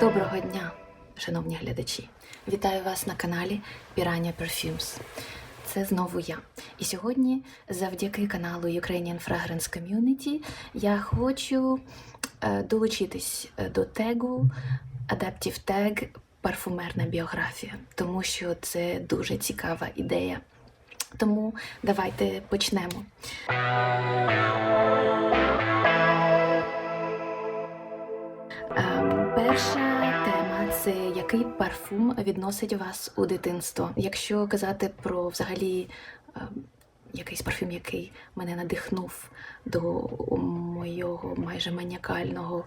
Доброго дня, шановні глядачі! Вітаю вас на каналі Piranha Perfumes. Це знову я. І сьогодні, завдяки каналу Ukrainian Fragrance Community, я хочу е, долучитись е, до тегу Adaptive Tag парфумерна біографія, тому що це дуже цікава ідея. Тому давайте почнемо. Це який парфум відносить вас у дитинство. Якщо казати про взагалі ем, якийсь парфюм, який мене надихнув до моєго майже маніакального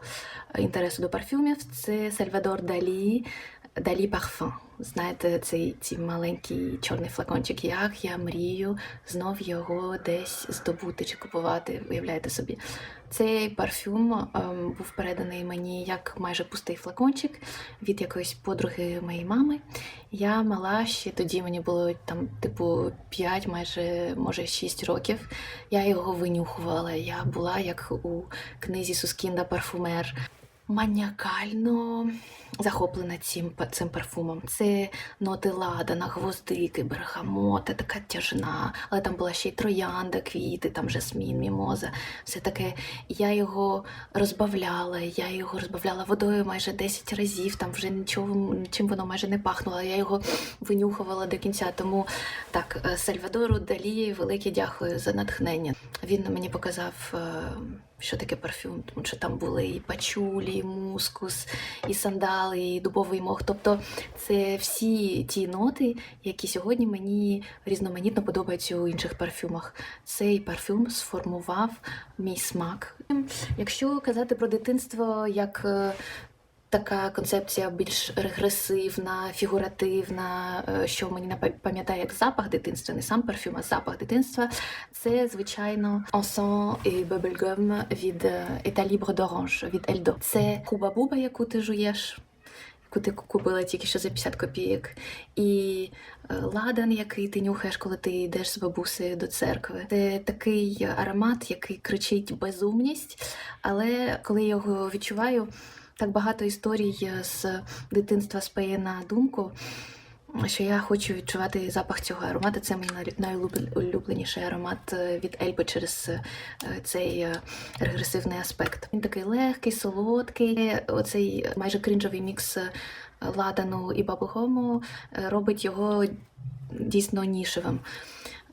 інтересу до парфюмів, це Сальвадор Далі. Далі парфум. Знаєте, цей ці маленький чорний флакончик. Як я мрію знов його десь здобути чи купувати, уявляєте собі. Цей парфюм ем, був переданий мені як майже пустий флакончик від якоїсь подруги моєї мами. Я мала ще тоді, мені було там, типу, 5, майже може 6 років. Я його винюхувала. Я була як у книзі Сускінда Парфумер. Маніакально захоплена цим, цим парфумом. Це ноти ладана, гвоздики, бергамота, така тяжна, але там була ще й троянда, квіти, там жасмін, мімоза, все таке. Я його розбавляла, я його розбавляла водою майже 10 разів, там вже нічого, чим воно майже не пахнуло. Я його винюхувала до кінця. Тому так, е, Сальвадору Далі, велике дякую за натхнення. Він мені показав. Що таке парфюм, тому що там були і пачулі, і мускус, і сандали, і дубовий мох. Тобто це всі ті ноти, які сьогодні мені різноманітно подобаються у інших парфюмах. Цей парфюм сформував мій смак. Якщо казати про дитинство як е, така концепція більш регресивна, фігуративна, е, що мені пам'ятає як запах дитинства, не сам парфюм, а запах дитинства. Це, звичайно, Ensan і Bubblegum від е, Libre d'Orange, від Ельдо. Це Куба-Буба, яку ти жуєш. Яку ти купила тільки що за 50 копійок, і е, ладан, який ти нюхаєш, коли ти йдеш з бабусею до церкви. Це такий аромат, який кричить безумність, але коли я його відчуваю, так багато історій з дитинства спає на думку, що я хочу відчувати запах цього аромату. Це мій найулюбленіший аромат е, від Ельби через е, цей е, регресивний аспект. Він такий легкий, солодкий. Оцей майже крінжовий мікс е, ладану і баблгому е, робить його дійсно нішевим.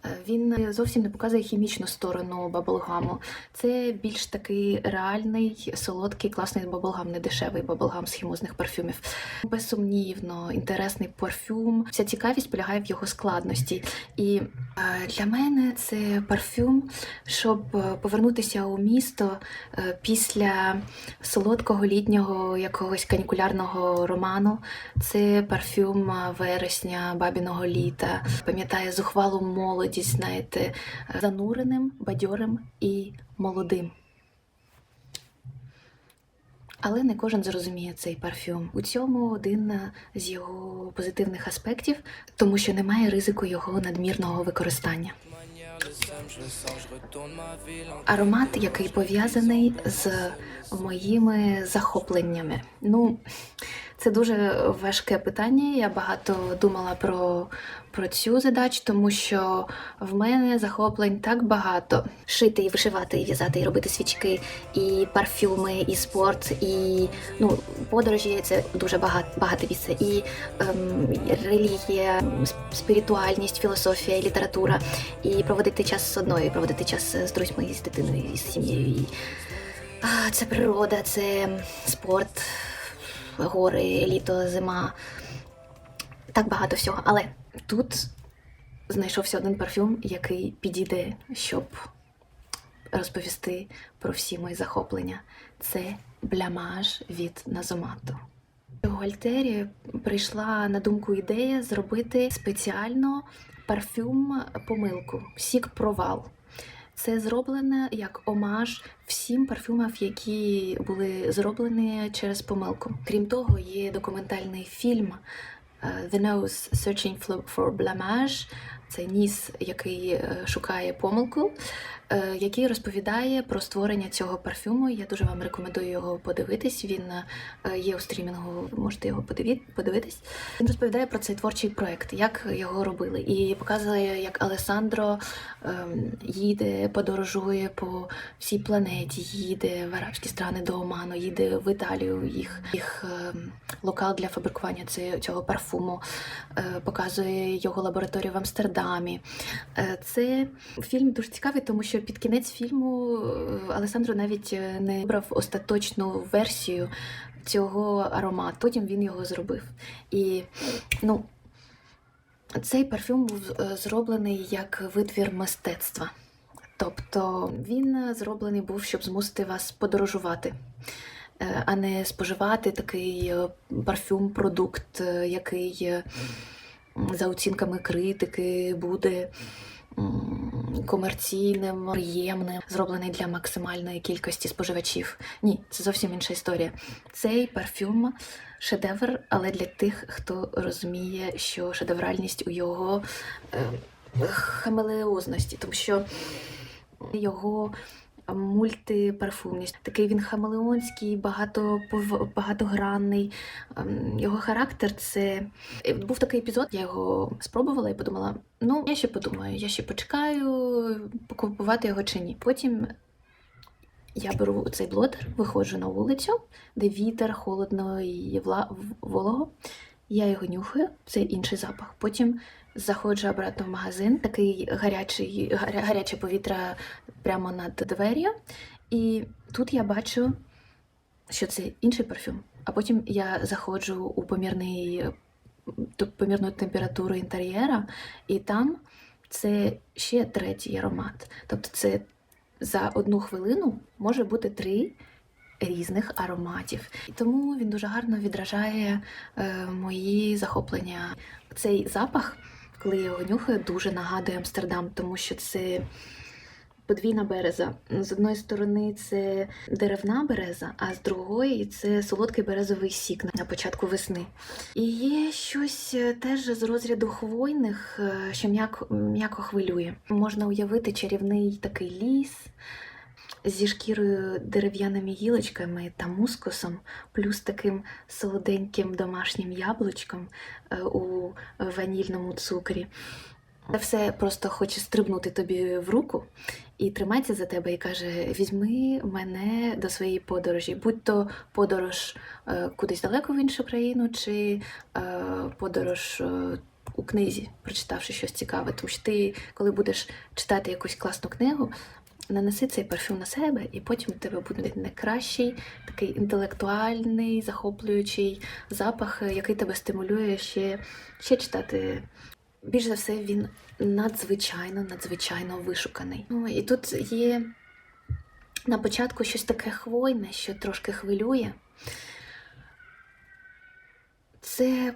Е, Він зовсім не показує хімічну сторону баблгаму. Це більш такий реальний, солодкий, класний баблгам, не дешевий баблгам з хімозних парфюмів. Безсумнівно, інтересний парфюм. Вся цікавість полягає в його складності. І е, для мене це парфюм, щоб е, повернутися у місто е, після солодкого літнього якогось канікулярного роману. Це парфюм е, вересня, бабіного літа. Пам'ятає зухвалу молодість, знаєте, зануреним, бадьорим і молодим. Але не кожен зрозуміє цей парфюм. У цьому один з його позитивних аспектів, тому що немає ризику його надмірного використання. Аромат, який пов'язаний з моїми захопленнями. Ну, це дуже важке питання. Я багато думала про, про цю задачу, тому що в мене захоплень так багато. Шити і вишивати, і в'язати, і робити свічки, і парфюми, і спорт, і ну, подорожі це дуже багато, багато місце. І ем, релігія, спіритуальність, філософія, література, і проводити час з одною, проводити час з друзьми, з дитиною, з сім'єю. І... А, це природа, це спорт, гори, літо, зима. Так багато всього. Але тут знайшовся один парфюм, який підійде, щоб розповісти про всі мої захоплення. Це блямаж від Назомато. У Гольтері прийшла на думку ідея зробити спеціально парфюм помилку, сік провал. Це зроблене як омаж всім парфюмам, які були зроблені через помилку. Крім того, є документальний фільм е, The Nose Searching for- for Blamage. Це ніс, який е, шукає помилку. Е, який розповідає про створення цього парфюму. Я дуже вам рекомендую його подивитись. Він е, є у стрімінгу, можете його подивитись. Він розповідає про цей творчий проект, як його робили, і показує, як Алесандро ем, їде, подорожує по всій планеті, їде в арабські страни до Оману, їде в Італію. Їх їх ем, локал для фабрикування цього парфуму, е, показує його лабораторію в Амстердамі. Це фільм дуже цікавий, тому що під кінець фільму е, Алесандро навіть е, не вибрав остаточну версію цього аромату. Потім він його зробив. І ну, цей парфюм був е, зроблений як витвір мистецтва. Тобто він зроблений був, щоб змусити вас подорожувати, а не споживати такий парфюм, продукт, який за оцінками критики буде комерційним, приємним, зроблений для максимальної кількості споживачів. Ні, це зовсім інша історія. Цей парфюм шедевр, але для тих, хто розуміє, що шедевральність у його е, хамелеозності, тому що його мультипарфумність. Такий він хамелеонський, багато, багатогранний. Ем, Його характер це Е, був такий епізод, я його спробувала і подумала: ну, я ще подумаю, я ще почекаю, купувати його чи ні. Потім я беру цей блотер, виходжу на вулицю, де вітер, холодно і волого. Я його нюхаю, це інший запах. Потім заходжу обратно в магазин, такий гарячий, гаря- гаряче повітря прямо над двер'ю. І тут я бачу, що це інший парфюм. А потім я заходжу у помірний, помірну температуру інтер'єра, і там це ще третій аромат. Тобто це за одну хвилину може бути три різних ароматів. І тому він дуже гарно відражає е, мої захоплення. Цей запах, коли я його нюхаю, дуже нагадує Амстердам, тому що це подвійна береза. З одної сторони це деревна береза, а з другої це солодкий березовий сік на початку весни. І є щось е, теж з розряду хвойних, е, що м'яко, м'яко хвилює. Можна уявити чарівний такий ліс зі шкірою дерев'яними гілочками та мускусом, плюс таким солоденьким домашнім яблучком е, у ванільному цукрі. Це все просто хоче стрибнути тобі в руку і тримається за тебе і каже: візьми мене до своєї подорожі, будь то подорож е, кудись далеко в іншу країну, чи е, подорож у книзі, прочитавши щось цікаве. Тому що ти, коли будеш читати якусь класну книгу, нанеси цей парфюм на себе, і потім у тебе буде найкращий, такий інтелектуальний, захоплюючий запах, який тебе стимулює ще, ще читати. Більш за все, він надзвичайно, надзвичайно вишуканий. Ну і тут є на початку щось таке хвойне, що трошки хвилює. Це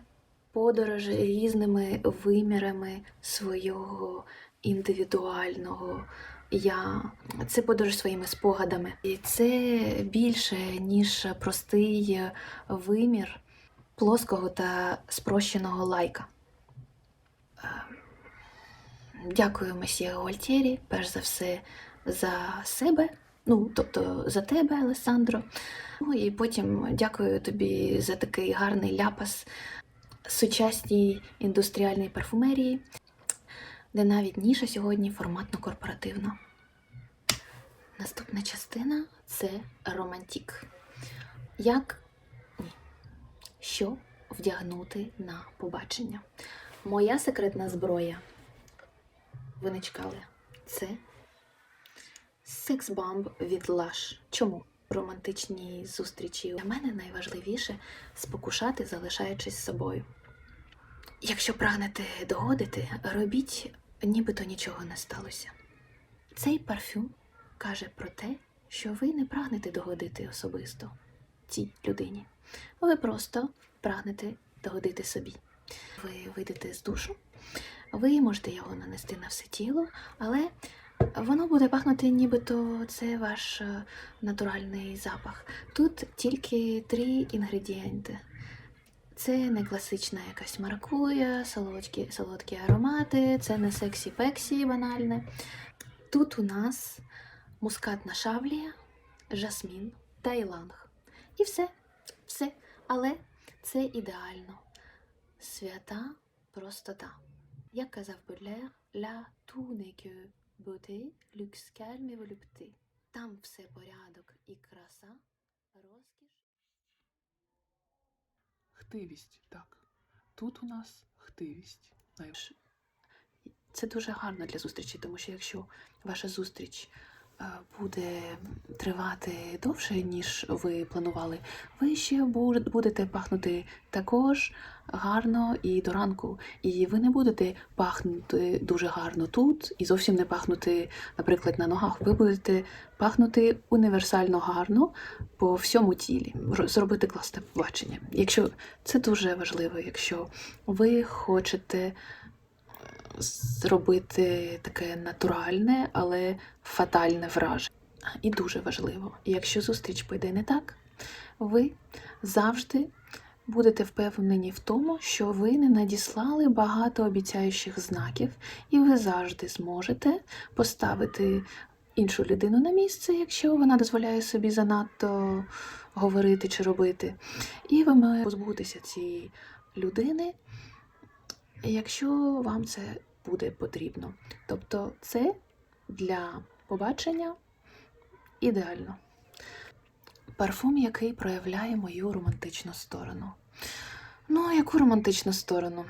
подорож різними вимірами свого індивідуального я. Це подорож своїми спогадами. І це більше, ніж простий вимір плоского та спрощеного лайка. Е, Дякую, месьє Гуальтєрі, перш за все, за себе. Ну, тобто за тебе, Алесандро. Ну і потім дякую тобі за такий гарний ляпас сучасній індустріальній парфумерії, де навіть ніша сьогодні форматно корпоративна. Наступна частина це романтік. Як ні. Що вдягнути на побачення? Моя секретна зброя. Ви не чекали. Це секс-бамб від Lush. Чому? Романтичні зустрічі. Для мене найважливіше спокушати, залишаючись собою. Якщо прагнете догодити, робіть, нібито нічого не сталося. Цей парфюм каже про те, що ви не прагнете догодити особисто цій людині. Ви просто прагнете догодити собі. Ви вийдете з душу, ви можете його нанести на все тіло, але воно буде пахнути, нібито це ваш е, натуральний запах. Тут тільки три інгредієнти. Це не класична якась маркуя, солодкі, солодкі аромати, це не сексі-пексі банальне. Тут у нас мускатна шавлія, жасмін та іланг. І все, все. Але це ідеально. Свята простота. Як казав Бодлер, «La tout que beauté, luxe, calme volupté». Там все порядок і краса, розкіш. Хтивість, так. Тут у нас хтивість. Це дуже гарно для зустрічі, тому що якщо ваша зустріч буде тривати довше, ніж ви планували, ви ще будете пахнути також гарно і до ранку. І ви не будете пахнути дуже гарно тут і зовсім не пахнути, наприклад, на ногах. Ви будете пахнути універсально гарно по всьому тілі, зробити класне побачення. Якщо це дуже важливо, якщо ви хочете зробити таке натуральне, але фатальне враження. І дуже важливо, якщо зустріч піде не так, ви завжди будете впевнені в тому, що ви не надіслали багато обіцяючих знаків, і ви завжди зможете поставити іншу людину на місце, якщо вона дозволяє собі занадто говорити чи робити. І ви маєте позбутися цієї людини, якщо вам це буде потрібно. Тобто це для побачення ідеально. Парфум, який проявляє мою романтичну сторону. Ну, яку романтичну сторону?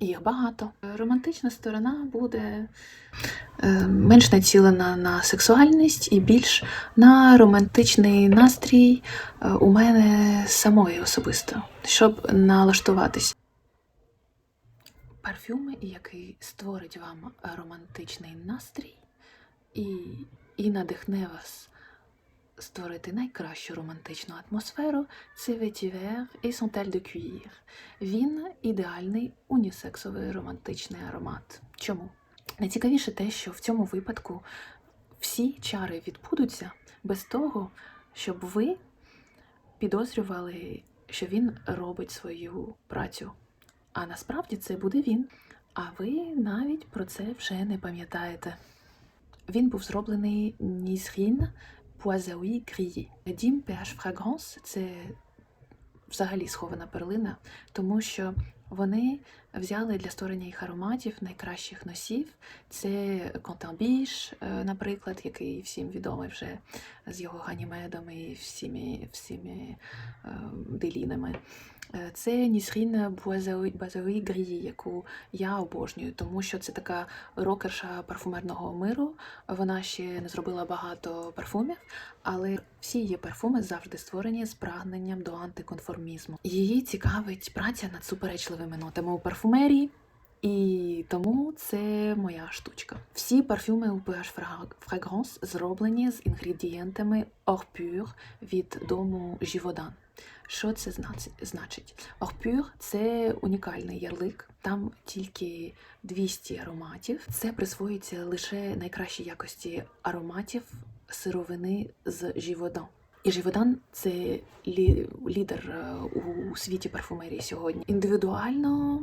Їх багато. Романтична сторона буде е, менш націлена на сексуальність і більш на романтичний настрій е, у мене самої особисто, щоб налаштуватись. Парфюм, який створить вам романтичний настрій і, і надихне вас створити найкращу романтичну атмосферу, це Vetiver і Santal de Cuir. Він ідеальний унісексовий романтичний аромат. Чому? Найцікавіше те, що в цьому випадку всі чари відбудуться без того, щоб ви підозрювали, що він робить свою працю. А насправді це буде він. А ви навіть про це вже не пам'ятаєте. Він був зроблений Нізрін Poisaoui Grillé. Дім PH Fragrance – це взагалі схована перлина, тому що вони взяли для створення їх ароматів найкращих носів. Це Quentin е, наприклад, який всім відомий вже з його ганімедом і всіми, всіми е, делінами. Е, Це Нісрін Базовий Грії, яку я обожнюю, тому що це така рокерша парфумерного миру. Вона ще не зробила багато парфумів, але всі її парфуми завжди створені з прагненням до антиконформізму. Її цікавить праця над суперечливими нотами у парфумерії. І тому це моя штучка. Всі парфюми у PH Fragrance зроблені з інгредієнтами Hors Pur від дому Givaudan. Що це значить? Pur – це унікальний ярлик. Там тільки 200 ароматів. Це присвоюється лише найкращій якості ароматів сировини з Givaudan. І Живодан це лі, лідер е, у світі парфумерії сьогодні. Індивідуально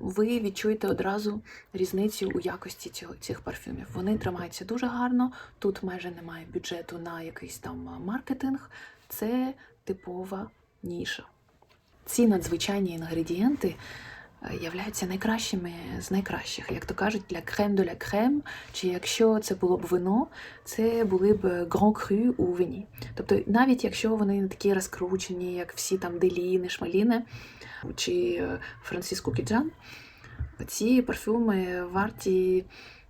ви відчуєте одразу різницю у якості цього, цих парфюмів. Вони тримаються дуже гарно. Тут майже немає бюджету на якийсь там маркетинг. Це типова ніша. Ці надзвичайні інгредієнти е, являються найкращими з найкращих, як то кажуть, для крем de la crème, чи якщо це було б вино, це були б Grand Cru у вині. Тобто, навіть якщо вони не такі розкручені, як всі там Деліни, Шмаліни чи е, Франциско Кіджан, ці парфюми варті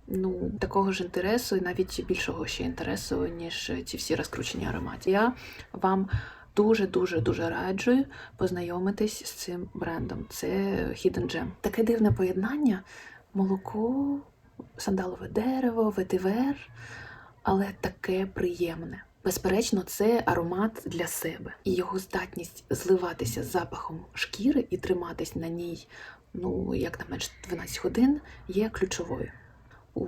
ну, такого ж інтересу і навіть більшого ще інтересу, ніж ці всі розкручені аромати. Я вам дуже-дуже дуже раджу познайомитись з цим брендом. Це Hidden Gem. Таке дивне поєднання: молоко, сандалове дерево, ветивер, але таке приємне. Безперечно, це аромат для себе, і його здатність зливатися з запахом шкіри і триматись на ній, ну як не менш 12 годин, є ключовою. У,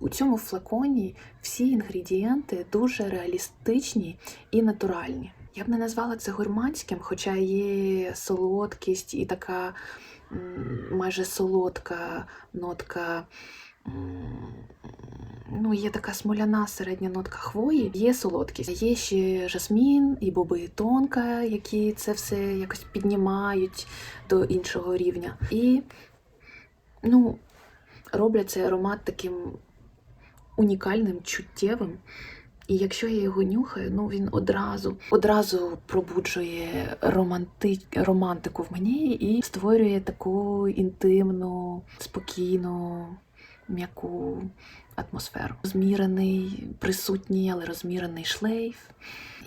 у цьому флаконі всі інгредієнти дуже реалістичні і натуральні. Я б не назвала це гурманським, хоча є солодкість і така майже солодка нотка Ну, є така смоляна середня нотка хвої, є солодкість. Є ще жасмін і боби тонка, які це все якось піднімають до іншого рівня. І ну, роблять цей аромат таким унікальним, чуттєвим. І якщо я його нюхаю, ну він одразу одразу пробуджує романти... романтику в мені і створює таку інтимну, спокійну, м'яку атмосферу. Розмірений, присутній, але розмірений шлейф.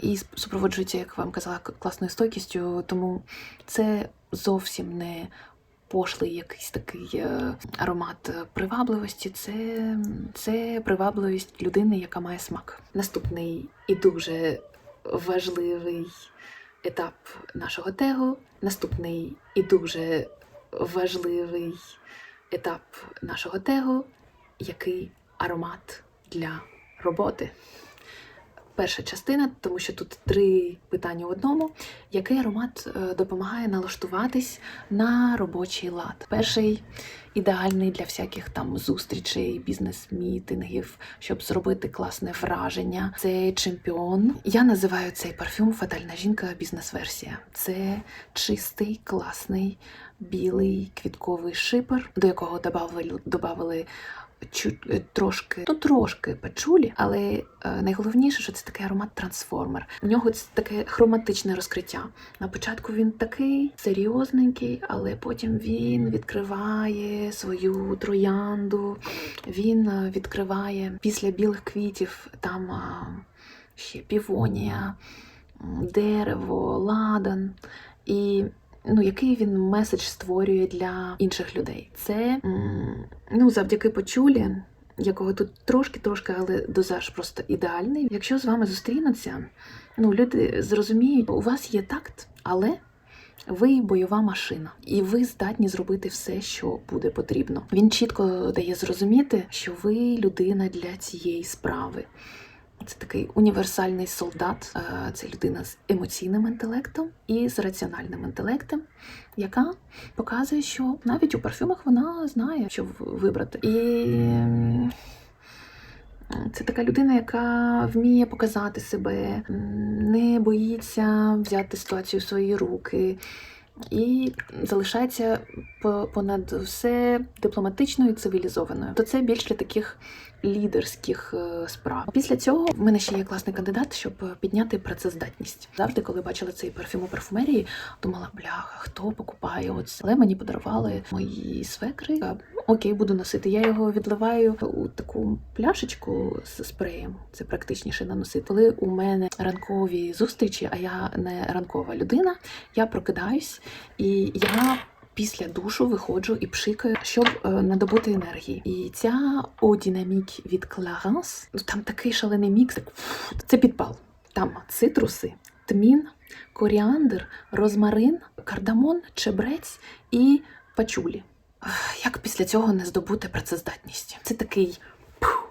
І супроводжується, як вам казала, класною стойкістю. Тому це зовсім не пошлий якийсь такий е, аромат привабливості. Це, це привабливість людини, яка має смак. Наступний і дуже важливий етап нашого тегу. Наступний і дуже важливий етап нашого тегу, який аромат для роботи. Перша частина, тому що тут три питання в одному. Який аромат е, допомагає налаштуватись на робочий лад? Перший ідеальний для всяких там зустрічей, бізнес-мітингів, щоб зробити класне враження. Це чемпіон. Я називаю цей парфюм Фатальна жінка бізнес-версія. Це чистий, класний, білий квітковий шипер, до якого е, трошки, ну трошки пачулі, але е, найголовніше, що це такий аромат трансформер. У нього це таке хроматичне розкриття. На початку він такий серйозненький, але потім він відкриває свою троянду. Він е, відкриває після білих квітів там ще півонія, дерево, ладан. І ну, який він меседж створює для інших людей? Це ну, завдяки почулі, якого тут трошки-трошки, але дозаж просто ідеальний. Якщо з вами зустрінуться, ну, люди зрозуміють, у вас є такт, але. Ви бойова машина, і ви здатні зробити все, що буде потрібно. Він чітко дає зрозуміти, що ви людина для цієї справи. Це такий універсальний солдат. Е, Це людина з емоційним інтелектом і з раціональним інтелектом, яка показує, що навіть у парфюмах вона знає, що вибрати. І це така людина, яка вміє показати себе, не боїться взяти ситуацію в свої руки. І залишається понад все дипломатичною і цивілізованою. То це більш для таких лідерських е, справ. Після цього в мене ще є класний кандидат, щоб підняти працездатність. Завжди, коли бачила цей парфюм у парфумерії, думала, бляха, хто покупає оце? Але мені подарували мої свекри. Окей, буду носити. Я його відливаю у таку пляшечку з спреєм. Це практичніше наносити. Коли у мене ранкові зустрічі, а я не ранкова людина, я прокидаюсь і я. Після душу виходжу і пшикаю, щоб е, надобути енергії. І ця одінамік від Clarins, ну там такий шалений мікс. Це підпал. Там цитруси, тмін, коріандр, розмарин, кардамон, чебрець і пачулі. Як після цього не здобути працездатність? Це такий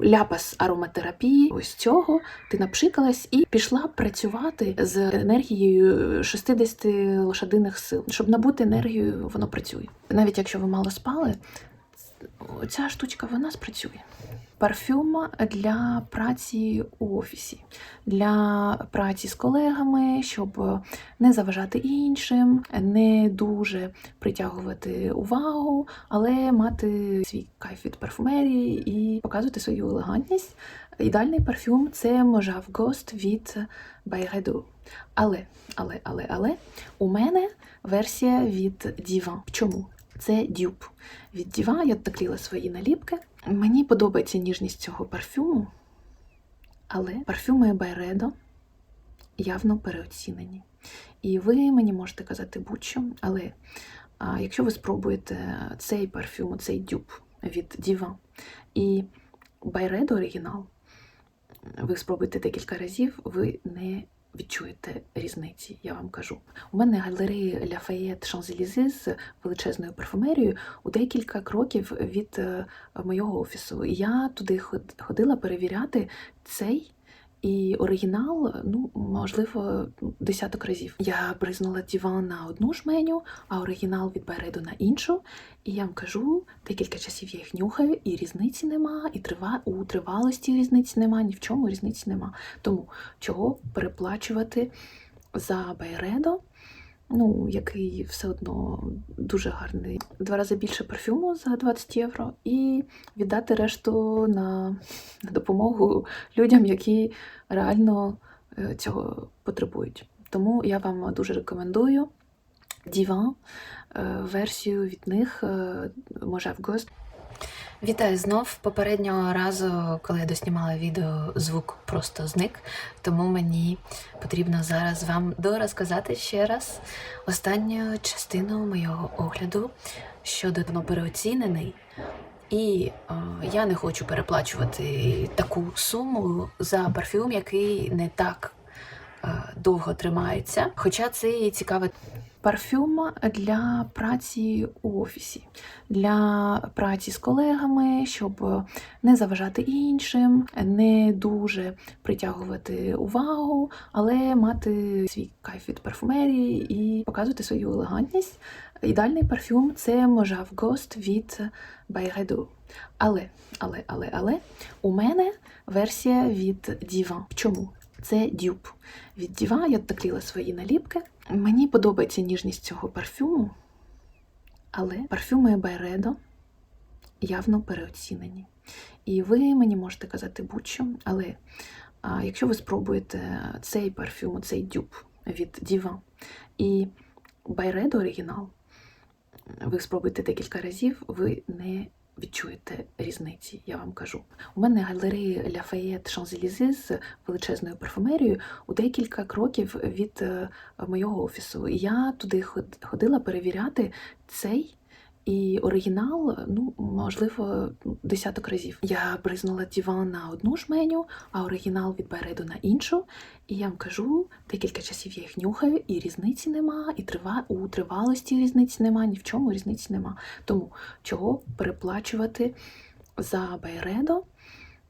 ляпас ароматерапії. Ось цього ти напшикалась і пішла працювати з енергією 60 лошадиних сил. Щоб набути енергію, воно працює. Навіть якщо ви мало спали, ця штучка вона спрацює. Парфюм для праці у офісі, для праці з колегами, щоб не заважати іншим, не дуже притягувати увагу, але мати свій кайф від парфумерії і показувати свою елегантність. Ідеальний парфюм це Mojave Ghost від Bayredo. Але, але, але, але у мене версія від Divan. Чому? Це дюб. Від Divan я доклеїла свої наліпки. Мені подобається ніжність цього парфюму, але парфюми Байредо явно переоцінені. І ви мені можете казати будь-що, але а, якщо ви спробуєте цей парфюм, цей дюб від Divan і Байредо оригінал, ви спробуєте декілька разів, ви не відчуєте різниці, я вам кажу. У мене галереї Ляфаєт Шанзелізи з величезною парфумерією у декілька кроків від е, моєго офісу. Я туди ход- ходила перевіряти цей І оригінал, ну, можливо, десяток разів. Я бризнула диван на одну жменю, а оригінал від Байреду на іншу. І я вам кажу, декілька часів я їх нюхаю, і різниці нема, і трива... у тривалості різниці нема, ні в чому різниці нема. Тому чого переплачувати за Байредо, ну, який все одно дуже гарний. Два рази більше парфюму за 20 євро, і віддати решту на, на допомогу людям, які реально е, цього потребують. Тому я вам дуже рекомендую Діван, версію від них е, може в Ghost. Вітаю знов. Попереднього разу, коли я доснімала відео, звук просто зник, тому мені потрібно зараз вам дорозказати ще раз останню частину моєго огляду щодо давно переоцінений. І е, я не хочу переплачувати таку суму за парфюм, який не так е, довго тримається. Хоча це і цікаве Парфюм для праці у офісі, для праці з колегами, щоб не заважати іншим, не дуже притягувати увагу, але мати свій кайф від парфумерії і показувати свою елегантність. Ідеальний парфюм це Mojave Ghost від Bayredo. Але, але, але, але у мене версія від Divan. Чому? Це дюб від Діва. Я доклеїла свої наліпки. Мені подобається ніжність цього парфюму, але парфюми Байредо явно переоцінені. І ви мені можете казати будь-що, але а, якщо ви спробуєте цей парфюм, цей дюб від Діва і Байредо оригінал, ви спробуєте декілька разів, ви не відчуєте різниці, я вам кажу. У мене галереї Lafayette Champs-Élysées з величезною парфумерією у декілька кроків від е, моєго офісу. Я туди ход- ходила перевіряти цей. І оригінал, ну, можливо, десяток разів. Я бризнула диван на одну жменю, а оригінал від Байреду на іншу. І я вам кажу, декілька часів я їх нюхаю, і різниці нема, і трива... у тривалості різниці нема, ні в чому різниці нема. Тому чого переплачувати за Байредо,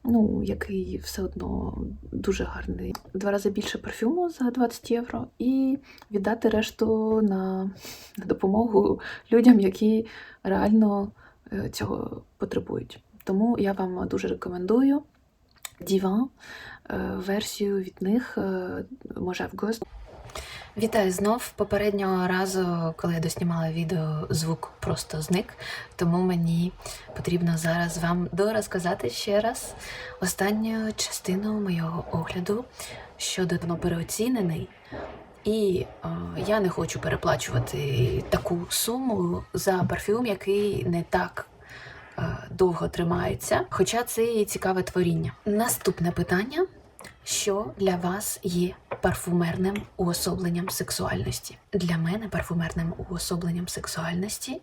ну, який все одно дуже гарний. Два рази більше парфюму за 20 євро, і віддати решту на, допомогу людям, які реально е, цього потребують. Тому я вам дуже рекомендую Діван, версію від них може в Ghost. Вітаю знов. Попереднього разу, коли я доснімала відео, звук просто зник, тому мені потрібно зараз вам дорозказати ще раз останню частину моєго огляду щодо давно переоцінений. І е, я не хочу переплачувати таку суму за парфюм, який не так е, довго тримається. Хоча це і цікаве творіння. Наступне питання: що для вас є парфумерним уособленням сексуальності? Для мене парфумерним уособленням сексуальності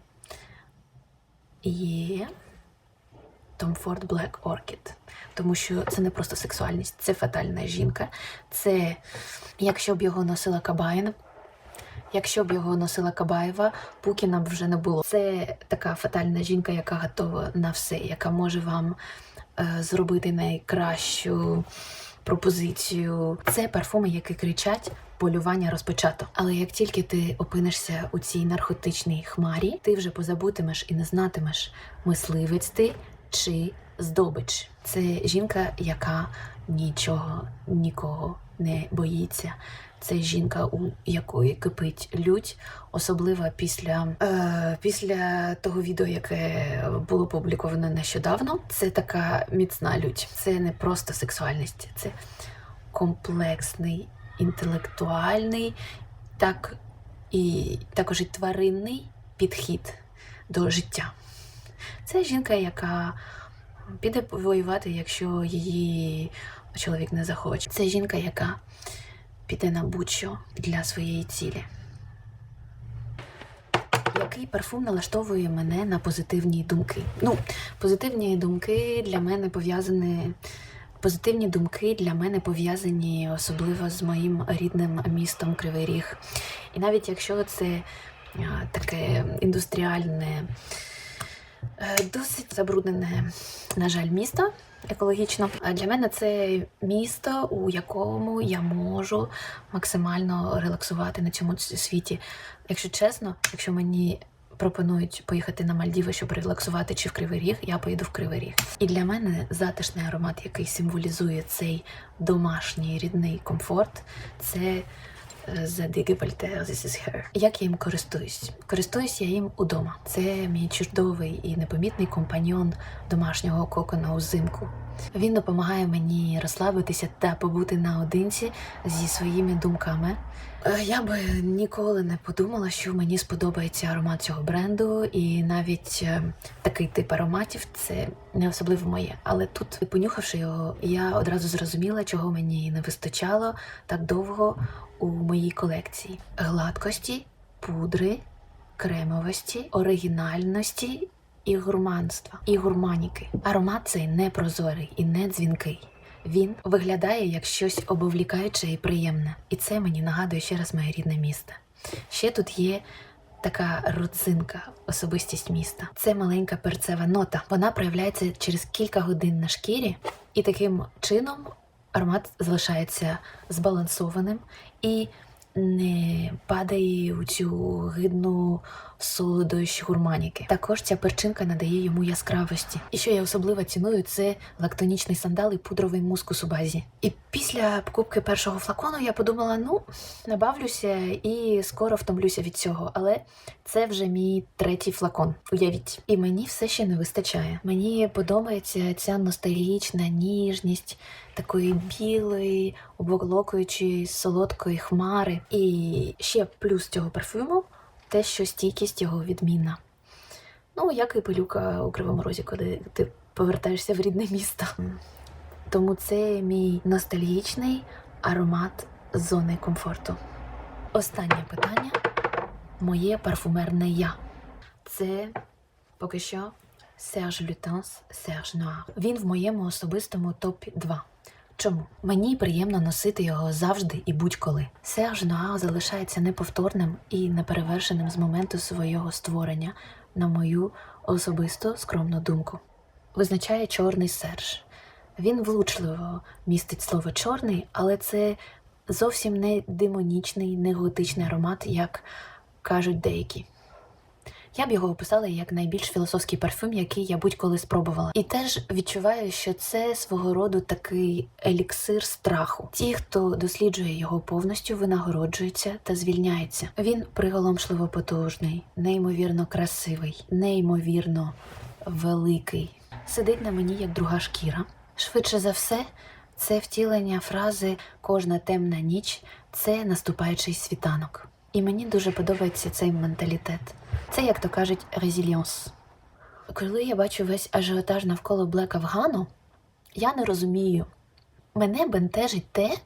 є Tom Ford Black Orchid. Тому що це не просто сексуальність, це фатальна жінка. Це якщо б його носила Кабаїн, якщо б його носила Кабаєва, Пукіна б вже не було. Це така фатальна жінка, яка готова на все, яка може вам е, зробити найкращу пропозицію. Це парфуми, які кричать. Полювання розпочато. Але як тільки ти опинишся у цій наркотичній хмарі, ти вже позабутимеш і не знатимеш, мисливець ти чи здобич. Це жінка, яка нічого нікого не боїться. Це жінка, у якої кипить лють, особливо після, е, після того відео, яке було опубліковано нещодавно. Це така міцна лють. Це не просто сексуальність, це комплексний, інтелектуальний, так і також і тваринний підхід до життя. Це жінка, яка піде воювати, якщо її чоловік не захоче. Це жінка, яка піде на будь-що для своєї цілі. Який парфум налаштовує мене на позитивні думки? Ну, позитивні думки для мене пов'язані. Позитивні думки для мене пов'язані особливо з моїм рідним містом Кривий Ріг. І навіть якщо це таке індустріальне, е, досить забруднене, на жаль, місто, екологічно. А для мене це місто, у якому я можу максимально релаксувати на цьому світі. Якщо чесно, якщо мені пропонують поїхати на Мальдіви, щоб релаксувати чи в Кривий Ріг, я поїду в Кривий Ріг. І для мене затишний аромат, який символізує цей домашній рідний комфорт, це е, The Digipalter This is Her. Як я їм користуюсь? Користуюсь я їм удома. Це мій чудовий і непомітний компаньон домашнього кокона узимку. Він допомагає мені розслабитися та побути наодинці зі своїми думками. Е, Я би ніколи не подумала, що мені сподобається аромат цього бренду, і навіть е, такий тип ароматів це не особливо моє. Але тут, понюхавши його, я одразу зрозуміла, чого мені не вистачало так довго у моїй колекції: гладкості, пудри, кремовості, оригінальності і гурманства, і гурманіки. Аромат цей не прозорий і не дзвінкий. Він виглядає як щось обовлікаюче і приємне, і це мені нагадує ще раз моє рідне місто. Ще тут є така родзинка, особистість міста. Це маленька перцева нота. Вона проявляється через кілька годин на шкірі, і таким чином аромат залишається збалансованим і не падає у цю гидну солодощ гурманіки. Також ця перчинка надає йому яскравості. І що я особливо ціную, це лактонічний сандал і пудровий мускус у базі. І після покупки першого флакону я подумала: ну, набавлюся і скоро втомлюся від цього. Але це вже мій третій флакон. Уявіть, і мені все ще не вистачає. Мені подобається ця ностальгічна ніжність такої білої, обволокуючої солодкої хмари. І ще плюс цього парфюму те, що стійкість його відмінна. Ну, як і пилюка у Кривому Розі, коли ти повертаєшся в рідне місто. Тому це мій ностальгічний аромат зони комфорту. Останнє питання моє парфумерне я. Це поки що Serge Lutens Serge Noir. Він в моєму особистому топі 2. Чому? Мені приємно носити його завжди і будь-коли. Серж Нуар залишається неповторним і неперевершеним з моменту свого створення, на мою особисту скромну думку. Визначає чорний серж. Він влучливо містить слово чорний, але це зовсім не демонічний, не готичний аромат, як кажуть деякі. Я б його описала як найбільш філософський парфюм, який я будь-коли спробувала. І теж відчуваю, що це свого роду такий еліксир страху. Ті, хто досліджує його повністю, винагороджуються та звільняється. Він приголомшливо потужний, неймовірно красивий, неймовірно великий. Сидить на мені як друга шкіра. Швидше за все, це втілення фрази Кожна темна ніч це наступаючий світанок. І мені дуже подобається цей менталітет. Це, як то кажуть, резильйонс. Коли я бачу весь ажіотаж навколо Блек Афгану, я не розумію. Мене бентежить те,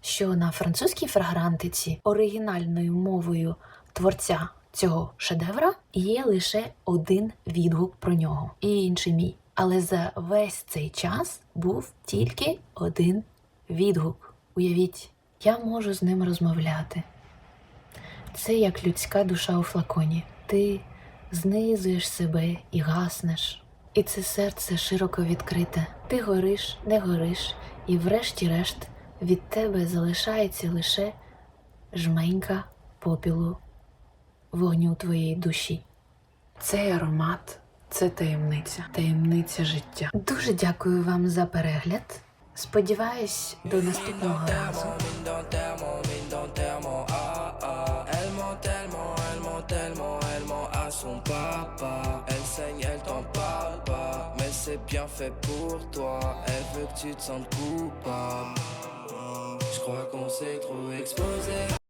що на французькій фрагрантиці оригінальною мовою творця цього шедевра є лише один відгук про нього, і інший мій. Але за весь цей час був тільки один відгук. Уявіть, я можу з ним розмовляти. Це як людська душа у флаконі. Ти знизуєш себе і гаснеш. І це серце широко відкрите. Ти гориш, не гориш, і врешті-решт від тебе залишається лише жменька попілу вогню твоєї душі. Цей аромат це таємниця, таємниця життя. Дуже дякую вам за перегляд. Сподіваюсь, до наступного разу. Elle t'en parle pas, mais c'est bien fait pour toi. Elle veut que tu te sentes coupable. Je crois qu'on s'est trop exposé.